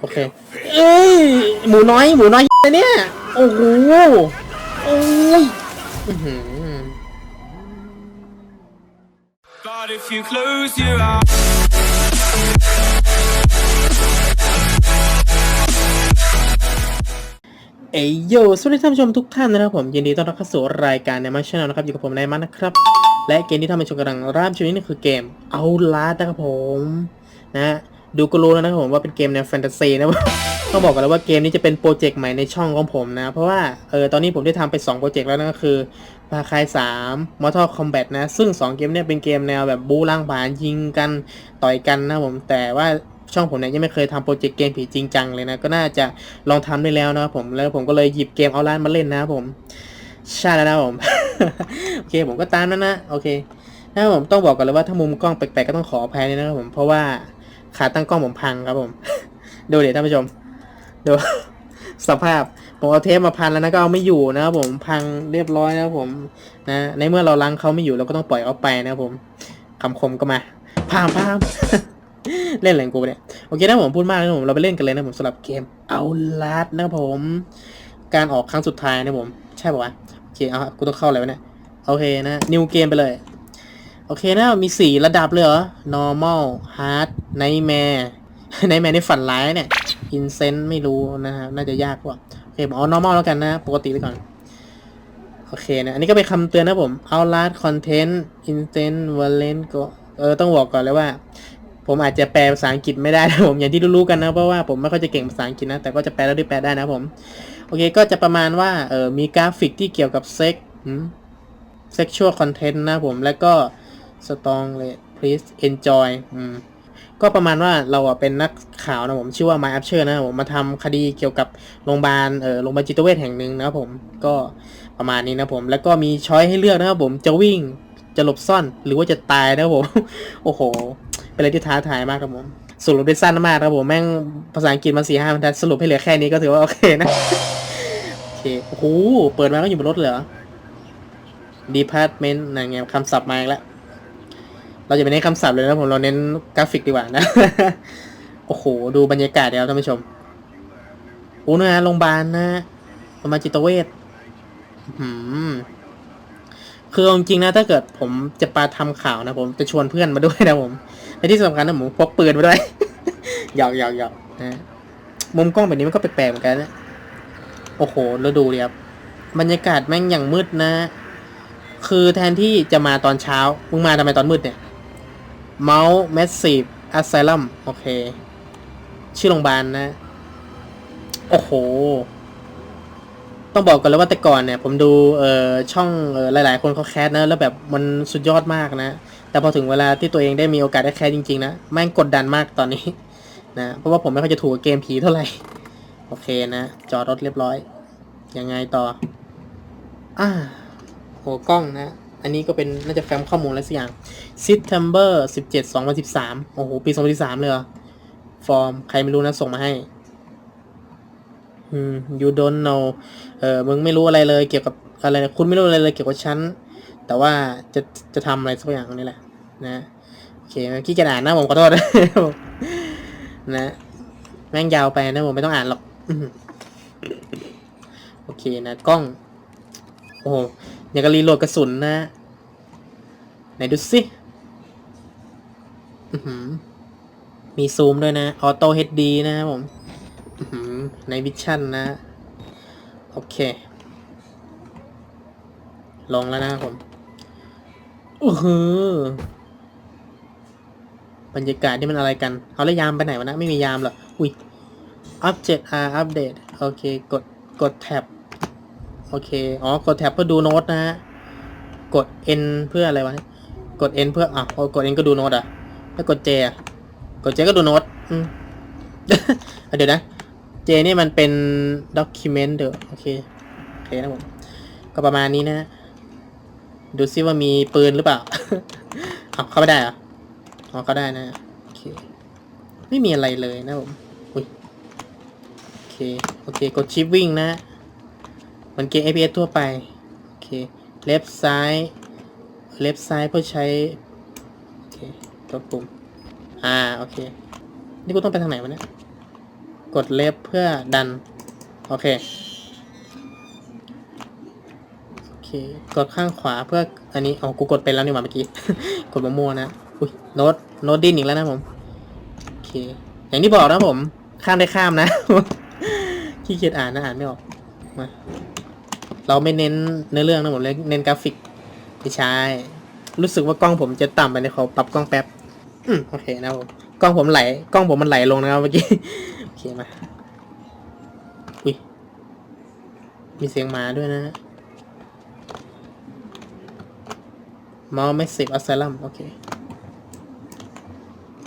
โอเค เอ้ย หมูน้อย หมูน้อยเนี่ย โอ้โห โอ้ยอื้อหือ But if you close your eyes. เอยโยสวัสดีท่านผู้ชมทุกท่านนะครับผมยินดีต้อนรับเข้าสู่รายการในมาชแนลนะครับอยู่กับผมนายมันนะครับ และเกมที่ท่านผู้ชมกำลังรับชมนี้นี่คือเกมเอาลาดนะครับผมนะฮะ ดูก็รู้แล้วนะครับผมว่าเป็นเกมแนวแฟนตาซีนะต้องบอกกันแล้วว่าเกมนี้จะเป็นโปรเจกต์ใหม่ในช่องของผมนะ เพราะว่าเออตอนนี้ผมได้ทำไป2โปรเจกต์แล้วนั่นก็คือพาคาย3 Mortal Kombat นะ ซึ่ง 2 เกมเนี่ยเป็นเกมแนวแบบบู๊ล่างผานยิงกันต่อยกันนะผมแต่ว่าช่องผมเนี่ยยังไม่เคยทำโปรเจกต์เกมผีจริงจังเลยนะ ก็น่าจะลองทำได้แล้วนะครับผมแล้วผมก็เลยหยิบเกมเอาลานมาเล่นนะครับผมใช่แล้วนะผมโอเคผมก็ตามนั้นนะโอเคนะครับผมต้องบอกก่อนเลยว่าถ้ามุมกล้องแปลกๆก็ต้องขออภัยเลยนะครับผมเพราะว่า ขาตั้งกล้องผมพังครับผม ดูเดี๋ยวท่านผู้ชม ดู สภาพ ผมเอาเทปมาพันแล้วนะก็เอาไม่อยู่นะครับผมพังเรียบร้อยนะครับผม นะ ในเมื่อเราลังเขาไม่อยู่เราก็ต้องปล่อยเอาไปนะครับผมคำคมก็มาพามพามเล่นอะไรของกูเนี่ยโอเคนะผมพูดมากนะผมเราไปเล่นกันเลยนะผมสำหรับเกมเอาลาดนะครับผม การออกครั้งสุดท้ายนะผม ใช่ป่าวะโอเคเอากูต้องเข้าอะไรวะเนี่ยโอเคนะนิวเกมไปเลย โอเคนะ มีสี่ระดับเลยเหรอ normal hard nightmare nightmare ในฝันร้ายเนี่ย incent ไม่รู้นะฮะน่าจะยากกว่า โอเคเอา normal แล้วกันนะ ปกติไปก่อน โอเคนะ อันนี้ก็เป็นคำเตือนนะผม outlast content incent violent ก็ เออ ต้องบอกก่อนเลยว่า ผมอาจจะแปลภาษาอังกฤษไม่ได้นะผม อย่างที่รู้ๆกันนะ เพราะว่าผมไม่ค่อยจะเก่งภาษาอังกฤษนะ แต่ก็จะแปลแล้วได้แปลได้นะผม โอเค ก็จะประมาณว่า เออ มีกราฟิกที่เกี่ยวกับเซ็กเซ็กชวลคอนเทนต์นะผม แล้วก็ สตองเลย please enjoy อืมก็ประมาณว่าเราอะเป็นนักข่าวนะผมชื่อว่า My u p s h e r นะผมมาทำคดีเกี่ยวกับโรงพยาบาลเออโรงพยาบาลจิตเวชแห่งหนึ่งนะครับผมก็ประมาณนี้นะผมแล้วก็มีช้อยให้เลือกนะครับผมจะวิ่งจะหลบซ่อนหรือว่าจะตายนะครับผม โอ้โห เป็นอะไรที่ท้าทายมากครับผมสรุปได้สั้นมากครับผมแม่งภาษาอังกฤษมาสี่ห้าบรรทัดสรุปให้เหลือแค่นี้ก็ถือว่าโอเคนะโอเคโอ้โหเปิดมาก็อยู่บนรถเลยเหรอ department นั่นไงคำศัพท์มาอีกแล้ว เราจะไม่เน้นคำศัพท์เลยนะผมเราเน้นกราฟิกดีกว่านะ โอ้โห ดูบรรยากาศเดี๋ยวท่านผู้ชมโอ้นะโรงพยาบาลนะโรงพยาบาลจิตเวชคือหือคือจริงๆนะถ้าเกิดผมจะปาทำข่าวนะผมจะชวนเพื่อนมาด้วยนะผมในที่สำคัญนะผมพกปืนมาด้วยหยอกหยอกหยอกนะมุมกล้องแบบนี้มันก็แปลกๆเหมือนกันนะโอ้โหแล้วดูเดิครับบรรยากาศแม่งอย่างมืดนะ คือแทนที่จะมาตอนเช้ามึงมาทำไมตอนมืดเนี่ย Mount Massive Asylum โอเค ชื่อโรงพยาบาลนะโอ้โห ต้องบอกกันเลยว่าแต่ก่อนเนี่ย ผมดูเอ่อช่องเอ่อหลาย ๆ คนเขาแคสนะ แล้วแบบมันสุดยอดมากนะ แต่พอถึงเวลาที่ตัวเองได้มีโอกาสได้แคสจริง ๆ นะ แม่งกดดันมากตอนนี้ นะ เพราะว่าผมไม่ค่อยจะถูกเกมผีเท่าไหร่ โอเคนะ จอดรถเรียบร้อย ยังไงต่อ อ่าโหกล้องนะ อันนี้ก็เป็นน่าจะแฟ้มข้อมูลอะไรสักอย่าง September 17 2013 โอ้โห ปี 2013 เลยเหรอ ฟอร์ม ใครไม่รู้นะ ส่งมาให้ อืม you don't know เออมึงไม่รู้อะไรเลยเกี่ยวกับอะไรนะคุณไม่รู้อะไรเลยเกี่ยวกับฉัน แต่ว่าจะจะทำอะไรสักอย่างนี่แหละ นะโอเคขี้กียจอ่านนะผมขอโทษ นะ แม่งยาวไปนะผมไม่ต้องอ่านหรอกโอเคนะกล้อง โอ้ อย่างกับรีโหลดกระสุนนะ ไหนดูสิมีซูมด้วยนะ ออโต้เฮดดีนะครับผมในวิชั่นนะ โอเค ลงแล้วนะผมอือหือบรรยากาศที่มันอะไรกัน เอาแล้วยามไปไหนวะนะ ไม่มียามหรอ อุ้ย Object R Update โอเค กด กดแท็บ โอเค อ๋อ กดแท็บเพื่อดูโน้ตนะฮะ กด N เพื่ออะไรวะ กด N เพื่อ อะพอกด N ก็ดูโน้ตอะ แล้วกด J อะ กด J ก็ดูโน้ต อืมอะเดี๋ยวนะ J นี่มันเป็น document เด้อโอเค โอเคนะผม ก็ประมาณนี้นะ ดูซิว่ามีปืนหรือเปล่าเอาเข้าไม่ได้เหรออ๋อเข้าได้นะ โอเค ไม่มีอะไรเลยนะผม อุ้ย โอเค โอเค กดชิปวิ่งนะ มันเกม APS ทั่วไป โอเค เลฟซ้าย เลฟซ้ายเพื่อใช้ โอเคกดปุ่ม อ่า โอเค นี่กูต้องไปทางไหนวะเนี่ย กดเลฟเพื่อดัน โอเค โอเค กดข้างขวาเพื่อ อันนี้อ๋อกูกดไปแล้วนี่หว่าเมื่อกี้ กดมั่วนะ อุ้ย โน้ต โน้ตดิ้นอีกแล้วนะผม โอเค อย่างที่บอกนะผม ข้ามได้ข้ามนะ ขี้เกียจอ่านนะอ่านไม่ออก มา เราไม่เน้นเนื้อเรื่องนะผมเน้นกราฟิกไม่ใช่รู้สึกว่ากล้องผมจะต่ำไปในขอปรับกล้องแป๊บอืมโอเคนะผมกล้องผมไหลกล้องผมมันไหลลงนะครับเมื่อกี้โอเคมาอุ้ยมีเสียงหมาด้วยนะมอไม่สิบอัสซลัมโอเค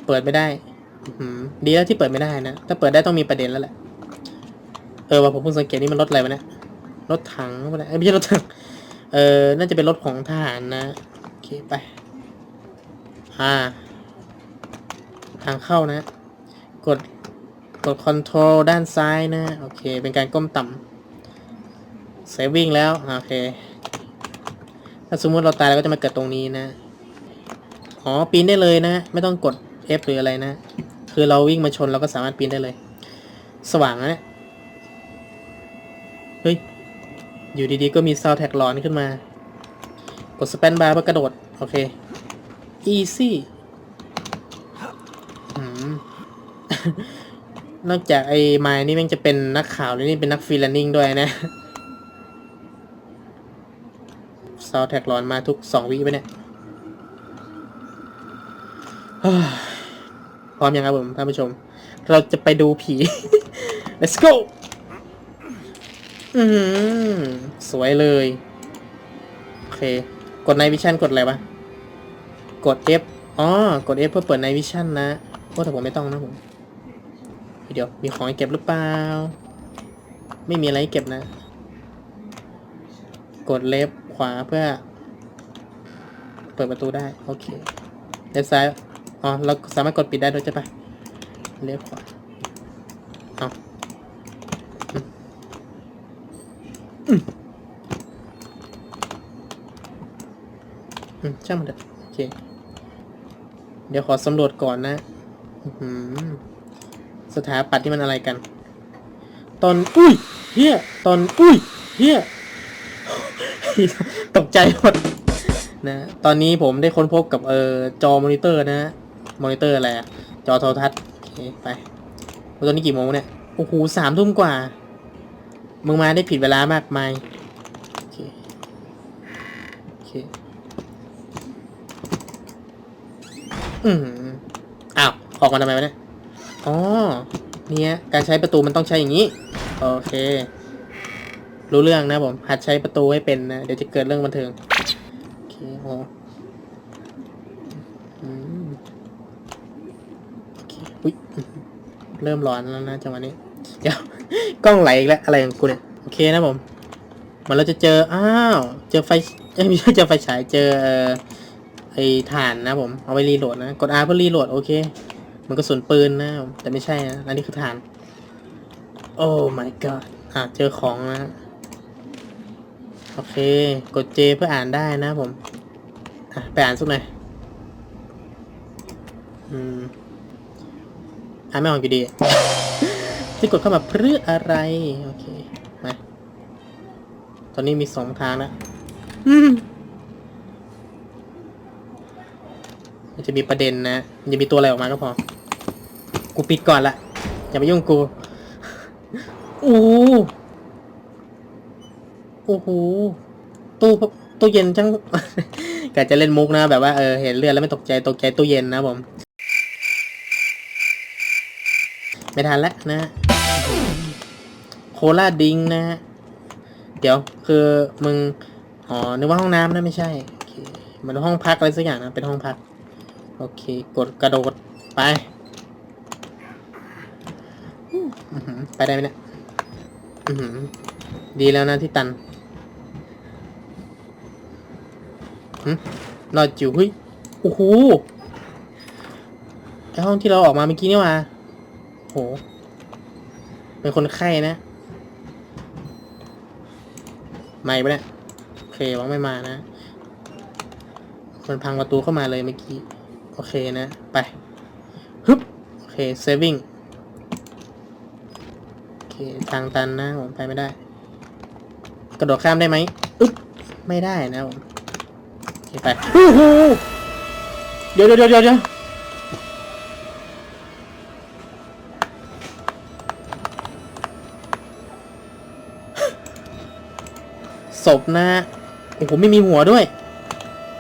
เปิดไม่ได้ดีแล้วที่เปิดไม่ได้นะ ถ้าเปิดได้ต้องมีประเด็นแล้วแหละ เออว่าผมเพิ่งสังเกตนี่มันรถอะไรวะเนี่ย รถถังวะเนี่ยไม่ใช่รถถัง เออน่าจะเป็นรถของทหารนะ โอเคไป อ่า ทางเข้านะ กด กดคอนโทรลด้านซ้ายนะ โอเค เป็นการก้มต่ำเซฟวิ่งแล้ว โอเค ถ้าสมมติเราตายเราก็จะมาเกิดตรงนี้นะ อ๋อ ปีนได้เลยนะ ไม่ต้องกด F หรืออะไรนะ คือเราวิ่งมาชนเราก็สามารถปีนได้เลย สว่างนะเนี่ยเฮ้ย อยู่ดีๆ ก็มีซาวแท็กหลอนขึ้นมา กดสเปนบาร์เพื่อกระโดด โอเค easy อืมนอกจากไอ้ไม้นี่แม่งจะเป็นนักข่าวแล้วนี่เป็นนักฟรีแลนซิ่งด้วยนะซาวแท็กหลอนมาทุกสองวิไปเนี่ยพร้อมยังครับผมท่านผู้ชม เราจะไปดูผี let's go อืมสวยเลย โอเค กดในวิชั่นกดอะไรวะ กด F อ๋อกด F เพื่อเปิดในวิชั่นนะโอ้แต่ผมไม่ต้องนะผม เดี๋ยว มีของให้เก็บหรือเปล่า ไม่มีอะไรให้เก็บนะ กดเลฟขวาเพื่อ เปิดประตูได้ โอเค เลฟซ้าย อ๋อ เราสามารถกดปิดได้ด้วยใช่ปะเลฟขวาอืมอืม อืมช่างมันเถอะโอเค เดี๋ยวขอสำรวจก่อนนะอื้อหือสถาปัตย์ที่มันอะไรกัน ตอน อุ้ยเฮียตอน อุ้ยเฮียตกใจหมดนะ ตอนนี้ผมได้ค้นพบกับเอ่อจอมอนิเตอร์นะมอนิเตอร์อะไรอะจอโทรทัศน์โอเคไปตอนนี้กี่โมงเนี่ย โอ้โหสามทุ่มกว่า มึงมาได้ผิดเวลามากมายโอเคโอเค อืมอ้าว ออกมาทำไมวะเนี่ย อ๋อ เนี่ย การใช้ประตูมันต้องใช้อย่างนี้ โอเค รู้เรื่องนะผม หัดใช้ประตูให้เป็นนะ เดี๋ยวจะเกิดเรื่องบันเทิง โอเคโอ้อืมโอเคอุ้ยเริ่มร้อนแล้วนะจังหวะนี้ เดี๋ยว กล้องไหลอีกแล้ว อะไรของกูเนี่ย โอเคนะผมมันเราจะเจอ อ้าว เจอไฟเอ้ยไม่ใช่เจอไฟฉาย เจอ ไอ้ถ่านนะผม เอาไว้รีโหลดนะ กด R เพื่อรีโหลดโอเค มันก็สุนปืนนะ แต่ไม่ใช่นะ อันนี้คือฐาน โอ้ my god อะเจอของนะ โอเค กด J เพื่ออ่านได้นะผม อะ ไปอ่านสักหน่อย อืม อ่านไม่ออกอยู่ดีที่กดเข้ามาเพื่ออะไร โอเค มา ตอนนี้มีสองทางนะ อืม มันจะมีประเด็นนะ มันจะมีตัวอะไรออกมาก็พอ กูปิดก่อนละ อย่ามายุ่งกูโอ้โหโอ้โหตู้ตู้เย็นจังกะจะเล่นมุกนะ แบบว่าเออเห็นเลือดแล้วไม่ตกใจตกใจตู้เย็นนะผม ไม่ทันแล้วนะ โคลาดิงนะเดี๋ยวคือมึง อ๋อ นึกว่าห้องน้ำนะไม่ใช่ มันห้องพักอะไรสักอย่างนะ เป็นห้องพัก โอเค กดกระโดด ไปไปได้ไหมเนี่ยดีแล้วนะที่ตันรอดจิ๋วเฮ้ย โอ้โหไอห้องที่เราออกมาเมื่อกี้นี่ว่าโห เป็นคนไข้นะ ไม่ปะเนี่ยโอเควังไม่มานะ มันพังประตูเข้ามาเลยเมื่อกี้ โอเคนะ ไปฮึบโอเค saving ทางตันนะผมไปไม่ได้ กระโดดข้ามได้ไหมอึ๊บไม่ได้นะผมโอเคไปโอ้โหเดี๋ยวเดี๋ยวเดี๋ยวเดี๋ยวศพนะโอ้โหไม่มีหัวด้วย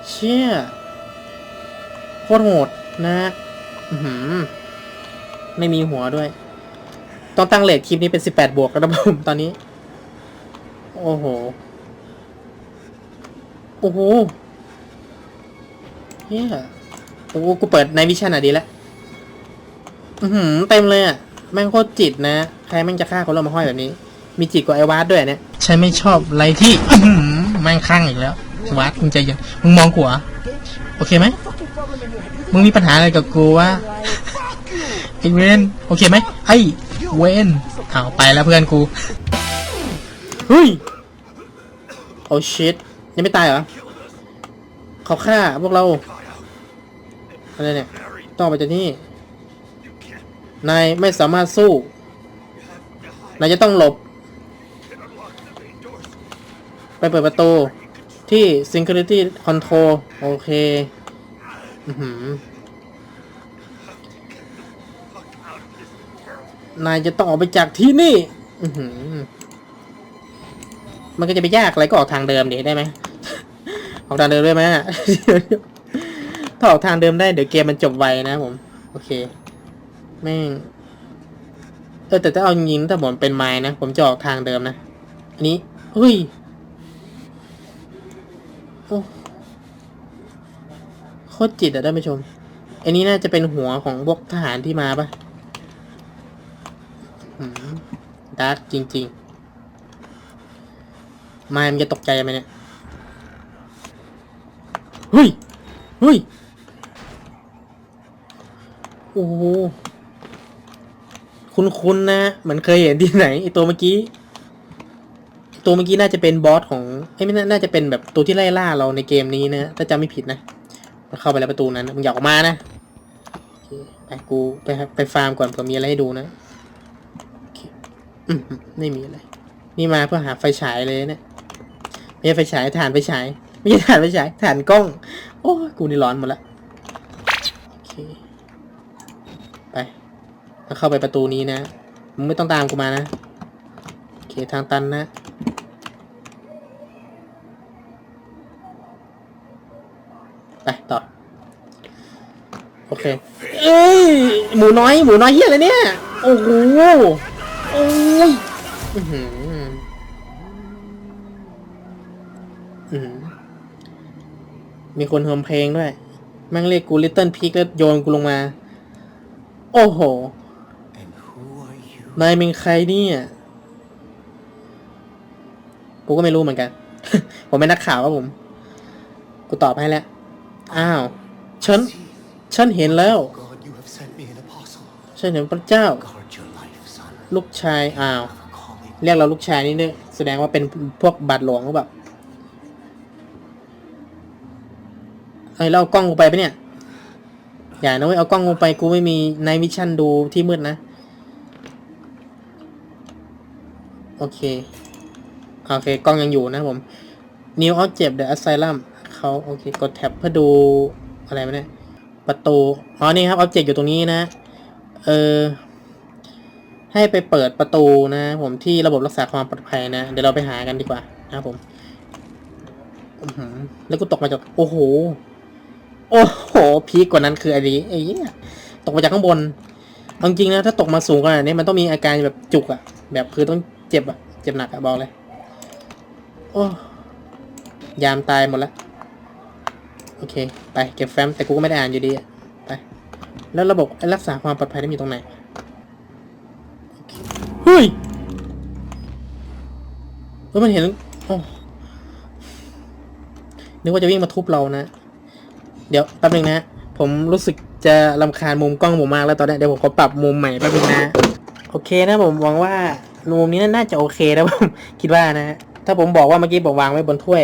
เชี่ยโคตรโหดนะอือหือไม่มีหัวด้วย ต้องตั้งเลทคลิปนี้เป็นสิบแปดบวกแล้วนะผมตอนนี้ โอ้โห โอ้โหเฮียโอ้โหกูเปิดในวิชั่นอะดีแล้วอือหือเต็มเลยอะแม่งโคตรจิตนะ ใครแม่งจะฆ่าคนเรามาห้อยแบบนี้ มีจิตกว่าไอ้วาดด้วยเนี่ยฉันไม่ชอบอะไรที่อือหือแม่งข้างอีกแล้ววาดมึงใจเย็นมึงมองกูเหรอโอเคไหม มึงมีปัญหาอะไรกับกูวะไอเวนโอเคไหมไอเวนเอาไปแล้วเพื่อนกูเฮ้ยโอ้ชิตยังไม่ตายเหรอเขาฆ่าพวกเราอะไรเนี่ยต้องไปจากที่นี่นายไม่สามารถสู้นายจะต้องหลบ ไปเปิดประตูที่ security control โอเค นายจะต้องออกไปจากที่นี่ อืมันก็จะไปยากอะไรก็ออกทางเดิมดีได้ไหม ออกทางเดิมได้ไหมถ้าออกทางเดิมได้เดี๋ยวเกมมันจบไวนะผม โอเค แม่ง เออแต่ถ้าเอาจริงถ้าผมเป็นไม้นะ ผมจะออกทางเดิมนะ อันนี้เฮ้ยโอ้โค ตรจิตอะท่านผู้ชม อันนี้น่าจะเป็นหัวของพวกทหารที่มาปะดาร์กจริง ๆ มามันจะตกใจไหมเนี่ยเฮ้ยเฮ้ยโอ้โหคุ้นๆนะเหมือนเคยเห็นที่ไหนไอตัวเมื่อกี้ ตัวเมื่อกี้น่าจะเป็นบอสของเอ้ยไม่น่าจะเป็นแบบตัวที่ไล่ล่าเราในเกมนี้นะถ้าจำไม่ผิดนะ เข้าไปแล้วประตูนั้นมึงอย่าออกมานะไปกูไปไปฟาร์มก่อนเผื่อมีอะไรให้ดูนะไม่มีอะไร นี่มาเพื่อหาไฟฉายเลยเนี่ยไม่ใช่ไฟฉายถ่านไฟฉายไม่ใช่ถ่านไฟฉายถ่านกล้อง โอ้กูนี่ร้อนหมดละโอเคไปเข้าไปประตูนี้นะมึงไม่ต้องตามกูมานะโอเคทางตันนะ ไปต่อ โอเค เอ้ย หมูน้อย หมูน้อยเฮียอะไรเนี่ย โอ้โห โอ้ยอือหืออือมีคนโฮมเพลงด้วยแม่งเรียกกูลิตเติ้ลพีกแล้วโยนกูลงมา โอ้โห นายเป็นใครเนี่ย กูก็ไม่รู้เหมือนกัน ผมเป็นนักข่าวครับผม กูตอบให้แล้ว อ้าว ฉัน ฉันเห็นแล้ว ฉันเห็นพระเจ้า ลูกชาย อ้าว เรียกเราลูกชายนี่เนี่ยแสดงว่าเป็นพวกบาดหลวงหรือเปล่าไอ้ยเราเอากล้องกูไปปะเนี่ย อย่านะเว้ย เอากล้องกูไปกูไม่มีในมิชชั่นดูที่มืดนะ โอเค โอเค กล้องยังอยู่นะผม New Object The Asylum เขาโอเคกดแท็บเพื่อดูอะไรไมาเนี่ยประตูอ๋อนี่ครับ Object อยู่ตรงนี้นะ เออให้ไปเปิดประตูนะผมที่ระบบรักษาความปลอดภัยนะ เดี๋ยวเราไปหากันดีกว่านะครับผมแล้วกูตกมาจากโอ้โห โอ้โห พีกกว่านั้นคืออะไรไอ้เหี้ยตกมาจากข้างบนเอาจริงๆนะ ถ้าตกมาสูงขนาดนี้มันต้องมีอาการแบบจุกอะแบบคือต้องเจ็บอะเจ็บหนักอะบอกเลย โอ้ยามตายหมดแล้ว โอเค ไปเก็บแฟ้มแต่กูก็ไม่ได้อ่านอยู่ดีอะไป แล้วระบบรักษาความปลอดภัยได้มีตรงไหนเฮ้ยเฮ้ยมันเห็นโอ้นึกว่าจะวิ่งมาทุบเรานะ เดี๋ยวแป๊บนึงนะ ผมรู้สึกจะรำคาญมุมกล้องผมมากแล้วตอนนี้เดี๋ยวผมขอปรับมุมใหม่แป๊บนึงนะ โอเคนะผมหวังว่ามุมนี้น่าจะโอเคนะผมคิดว่านะ ถ้าผมบอกว่าเมื่อกี้ผมวางไว้บนถ้วย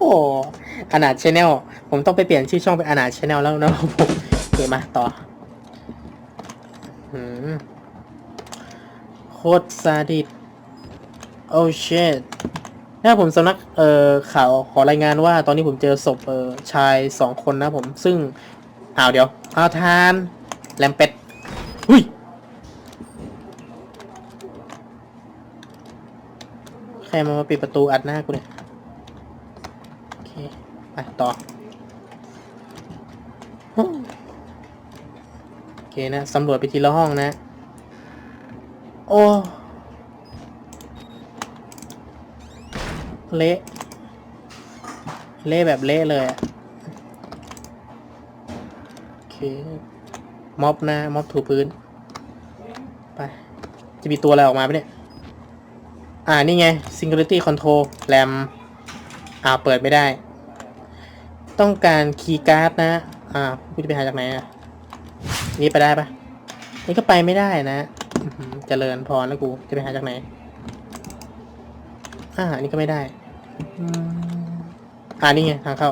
โอ้อนาดชแนลผมต้องไปเปลี่ยนชื่อช่องเป็นอนาดชแนลแล้วนะผมโอเคมาต่อโคตรซาดิสโอ้เชตนะผมสำนักเอ่อข่าวขอรายงานว่า ตอนนี้ผมเจอศพเอ่อชายสองคนนะผมซึ่งอ้าวเดี๋ยวเอาทานแลมเป็ดหุยใครมามาปิดประตูอัดหน้ากูเนี่ย ต่อ โอเคนะสำรวจไปทีละห้องนะ โอ้เละเละแบบเละเลยโอเคม็อบนะม็อบถูพื้น ไป จะมีตัวอะไรออกมาไหมเนี่ย อ่า นี่ไง Security Control แรมอ่าเปิดไม่ได้ ต้องการคีย์การ์ดนะ อ่ากูจะไปหาจากไหนอะ นี่ไปได้ปะนี่ก็ไปไม่ได้นะอื้อหือเจริญพรแล้วกูจะไปหาจากไหน อ่าอันนี่ก็ไม่ได้ อ่านี่ไงทางเข้า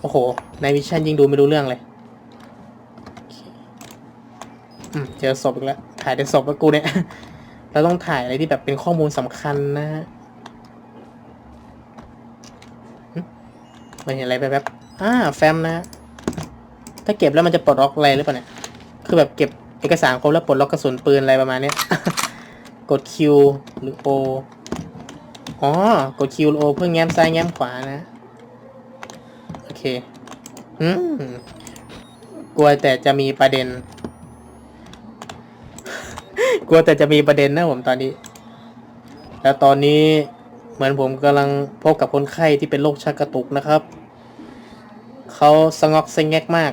โอ้โห ในวิชั่นยิงดูไม่รู้เรื่องเลยเคอืมเจอศพอีกแล้ว ถ่ายแต่ศพแล้วกูเนี่ย เราต้องถ่ายอะไรที่แบบเป็นข้อมูลสำคัญนะฮะ มันเห็นอะไรแบบแบบๆอ่าแฟ้มนะ ถ้าเก็บแล้วมันจะปลดล็อกอะไรหรือเปล่าเนี่ย คือแบบเก็บเอกสารครบแล้วปลดล็อกกระสุนปืนอะไรประมาณเนี้ย กด Q หรือ O อ๋อ กด Q หรือ O เพื่อแง้มซ้ายแง้มขวานะ โอเค อืม กลัวแต่จะมีประเด็น กลัวแต่จะมีประเด็นนะผมตอนนี้ แล้วตอนนี้ เหมือนผมกำลังพบกับคนไข้ที่เป็นโรคชักกระตุกนะครับ เขาสงอกเซงแงกมาก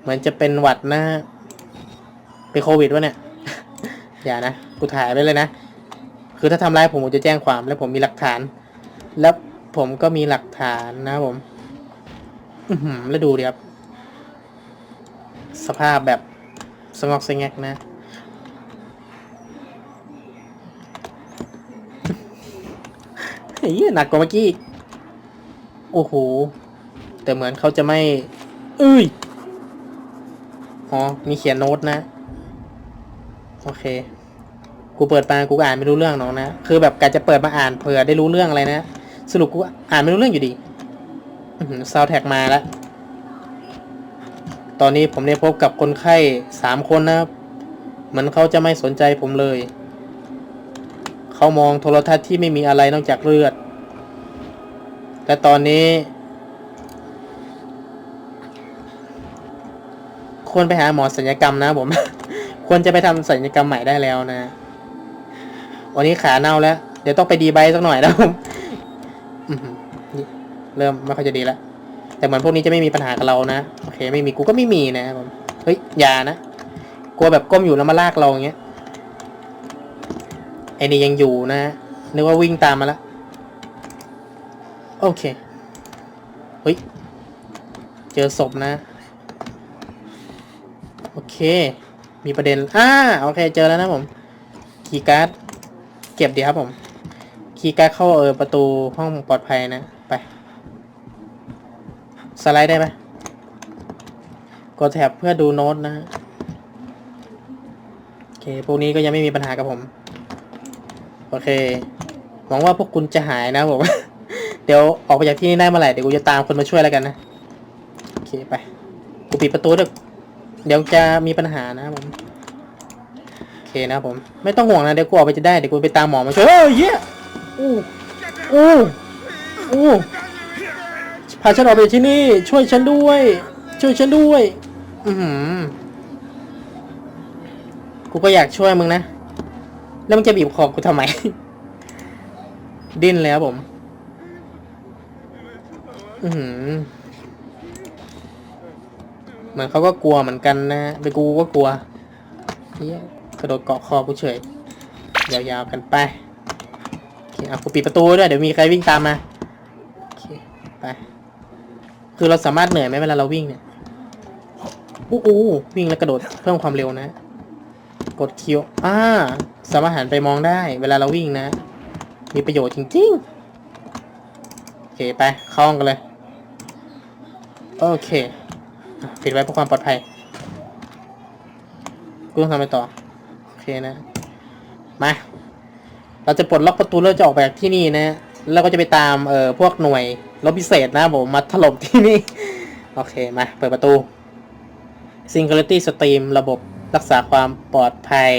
เหมือนจะเป็นหวัดนะเป็นโควิดวะเนี่ย อย่านะ กูถ่ายไว้เลยนะ คือถ้าทำร้ายผมผมจะแจ้งความ แล้วผมมีหลักฐาน แล้วผมก็มีหลักฐานนะผม อืแล้วดูดิครับ สภาพแบบสงอกเซงแงกนะ เฮ้ยหนักกว่าเมื่อกี้อีกโอ้โห แต่เหมือนเขาจะไม่เอ้ยอ๋อมีเขียนโน้ตนะ โอเค กูเปิดมากูอ่านไม่รู้เรื่องหรอกนะ คือแบบกะจะเปิดมาอ่านเผื่อได้รู้เรื่องอะไรนะ สรุปกูอ่านไม่รู้เรื่องอยู่ดีซาวแท็กมาแล้ว ตอนนี้ผมได้พบกับคนไข้สามคนนะครับ เหมือนเขาจะไม่สนใจผมเลย เขามองโทรทัศน์ที่ไม่มีอะไรนอกจากเลือด และตอนนี้ ควรไปหาหมอศัลยกรรมนะผม ควรจะไปทำศัลยกรรมใหม่ได้แล้วนะ วันนี้ขาเน่าแล้ว เดี๋ยวต้องไปดีไบสักหน่อยนะผมอื้อหือนี่เริ่มไม่ค่อยจะดีแล้ว แต่เหมือนพวกนี้จะไม่มีปัญหากับเรานะ โอเค ไม่มีกูก็ไม่มีนะผม เฮ้ย ยานะ กลัวแบบก้มอยู่แล้วมาลากเราอย่างเงี้ย ไอ้นี่ยังอยู่นะนึกว่าวิ่งตามมาแล้วโอเคเฮ้ยเจอศพนะ โอเค มีประเด็นอ่าโอเคเจอแล้วนะผมคีย์การ์ดเก็บดีครับผมคีย์การ์ดเข้าเออประตูห้องปลอดภัยนะ ไป สไลด์ได้ไหมกดแท็บเพื่อดูโน้ตนะโอเค พวกนี้ก็ยังไม่มีปัญหากับผม โอเค หวังว่าพวกคุณจะหายนะผม เดี๋ยวออกไปจากที่นี่ได้เมื่อไหร่เดี๋ยวกูจะตามคนมาช่วยแล้วกันนะ โอเคไป กูปิดประตูด้วยเดี๋ยวจะมีปัญหานะผมโอเคนะผม ไม่ต้องห่วงนะเดี๋ยวกูออกไปจะได้เดี๋ยวกูไปตามหมอมาช่วยเฮ้ยเหี้อู้อู้อู้พาฉันออกไปที่นี่ ช่วยฉันด้วย ช่วยฉันด้วย อือหือกูก็อยากช่วยมึงนะ แล้วมึงจะบีบคอกูทำไม ดิ้นแล้วผม อือหือเหมือนเขาก็กลัวเหมือนกันนะไปกูก็กลัวเฮียกระโดดเกาะคอกูเฉย ยาวๆกันไปโอเคเอากูปิดประตูด้วย เดี๋ยวมีใครวิ่งตามมาโอเคไป คือเราสามารถเหนื่อยไหมเวลาเราวิ่งเนี่ยอู้อู้วิ่งแล้วกระโดดเพิ่มความเร็วนะ กดคิวอ่าสามารถหันไปมองได้ เวลาเราวิ่งนะ มีประโยชน์จริงๆ โอเคไปเข้าห้องกันเลย โอเคปิดไว้เพื่อความปลอดภัยกูต้องทำอะไรต่อ โอเคนะ มา เราจะปลดล็อกประตูแล้วจะออกไปจากที่นี่นะ แล้วก็จะไปตามเอ่อพวกหน่วยรบพิเศษนะผมมาถล่มที่นี่ โอเค มา เปิดประตู Security Stream ระบบ รักษาความปลอดภัย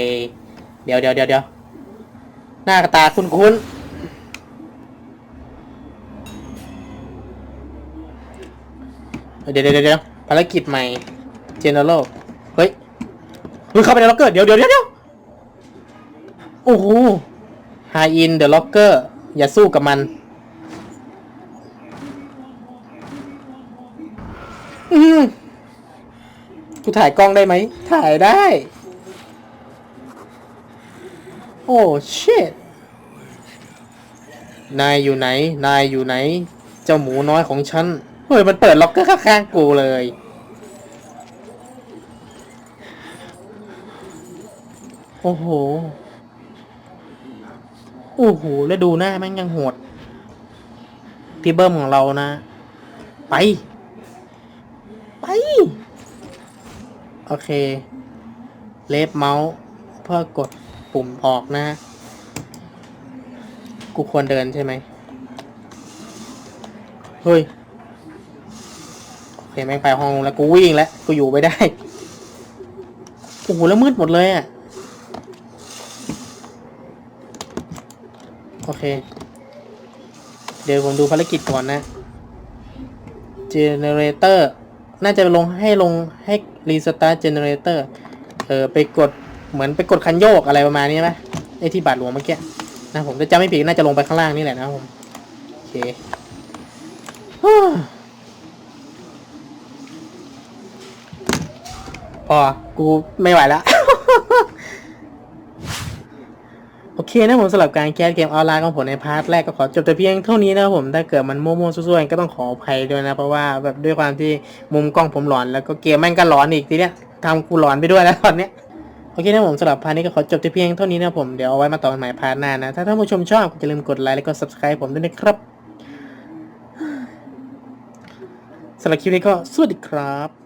เดี๋ยวเดี๋ยวเดี๋ยวเดี๋ยวหน้าตาคุ้นคุ้นเดี๋ยวเดี๋ยวเดี๋ยวภารกิจใหม่ General เฮ้ยมึงเข้าไปในล็อกเกอร์เดี๋ยวเดี๋ยวเดี๋ยวโอ้โห High in the locker อย่าสู้กับมัน ถ่ายกล้องได้ไหม ถ่ายได้ โอ้ชิตนายอยู่ไหน นายอยู่ไหน เจ้าหมูน้อยของฉัน เฮ้ย มันเปิดล็อกเกอร์ข้างๆกูเลย โอ้โห โอ้โห แล้วดูหน้าแม่งยังโหด พี่เบิ้มของเรานะ ไป ไป โอเค เลฟเมาส์เพื่อกดปุ่มออกนะ กูควรเดินใช่ไหม เฮ้ย โอเค แม่งไปห้องแล้วกูวิ่งแล้ว กูอยู่ไม่ได้ โอ้โห แล้วมืดหมดเลยอะ โอเค เดี๋ยวผมดูภารกิจก่อนนะ Generator น่ น่าจะลงให้ลงให้ Restart Generator เออไปกดเหมือนไปกดคันโยกอะไรประมาณนี้ไหมไอที่บาดหลวงเมื่อกี้นะผมจะจำไม่ผิดน่าจะลงไปข้างล่างนี่แหละนะผมโอเคพอกูไม่ไหวแล้ว โอเคนะผมสำหรับการแคสเกมออนไลน์ของผมในพาร์ทแรกก็ขอจบแต่เพียงเท่านี้นะผมถ้าเกิดมันมั่วๆซั่วๆก็ต้องขออภัยด้วยนะเพราะว่าแบบด้วยความที่มุมกล้องผมหลอนแล้วก็เกมแม่งก็หลอนอีกทีเนี้ยทำกูหลอนไปด้วยแล้วตอนเนี้ยโอเคนะผมสำหรับพาร์ทนี้ก็ขอจบแต่เพียงเท่านี้นะผมเดี๋ยวเอาไว้มาต่อกันใหม่พาร์ทหน้านะถ้าท่านผู้ชมชอบก็อย่าลืมกดไลค์แล้วก็ subscribe ผมด้วยนะครับสำหรับคลิปนี้ก็สวัสดีครับ